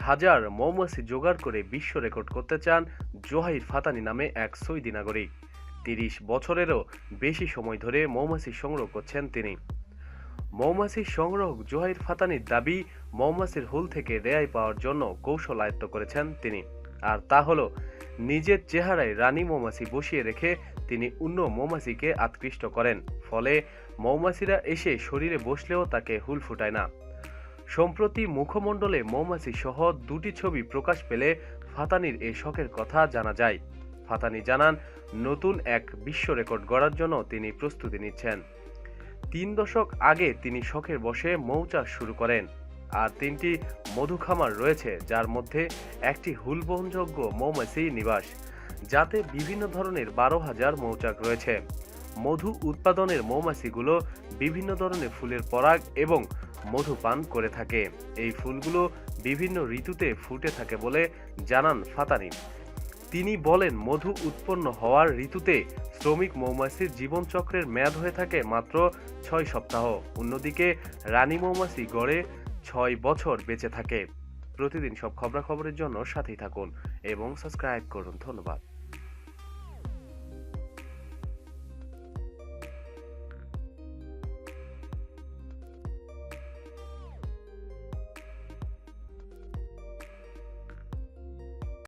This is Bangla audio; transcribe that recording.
হাজার মৌমাছি জোগাড় করে বিশ্ব রেকর্ড করতে চান জোহাইর ফাতানি নামে এক সৌদি নাগরিক। তিরিশ বছরেরও বেশি সময় ধরে মৌমাছি সংগ্রহ করছেন তিনি। মৌমাছির সংগ্রহ জোহাইর ফাতানির দাবি, মৌমাছির হুল থেকে রেহাই পাওয়ার জন্য কৌশল আয়ত্ত করেছেন তিনি। আর তা হলো, নিজের চেহারায় রানী মৌমাছি বসিয়ে রেখে তিনি অন্য মৌমাছিকে আকৃষ্ট করেন। ফলে মৌমাছিরা এসে শরীরে বসলেও তাকে হুল ফুটায় না। সম্প্রতি মুখমণ্ডলে মৌমাছি সহ দুটি ছবি প্রকাশ পেলে ফাতানির এই শখের কথা জানা যায়। ফাতানি জানান, নতুন এক বিশ্ব রেকর্ড গড়ার জন্য তিনি প্রস্তুতি নিচ্ছেন। তিন দশক আগে তিনি শখের বসে মৌচাষ শুরু করেন, আর তিনটি মধু খামার রয়েছে, যার মধ্যে একটি হুলবহনযোগ্য মৌমাছি নিবাস, যাতে বিভিন্ন ধরনের বারো হাজার মৌচাক রয়েছে। মধু উৎপাদনের মৌমাছিগুলো বিভিন্ন ধরনের ফুলের পরাগ এবং মধু পান করে থাকে। এই ফুলগুলো বিভিন্ন ঋতুতে ফুটে থাকে বলে জানান ফাতানি তিনি বলেন, মধু উৎপন্ন হওয়ার ঋতুতে শ্রমিক মৌমাছির জীবনচক্রের মেয়াদ হয়ে থাকে মাত্র ছয় সপ্তাহ। অন্যদিকে, রানী মৌমাছি গড়ে ছয় বছর বেঁচে থাকে। প্রতিদিন সব খবরাখবরের জন্য সাথেই থাকুন এবং সাবস্ক্রাইব করুন। ধন্যবাদ।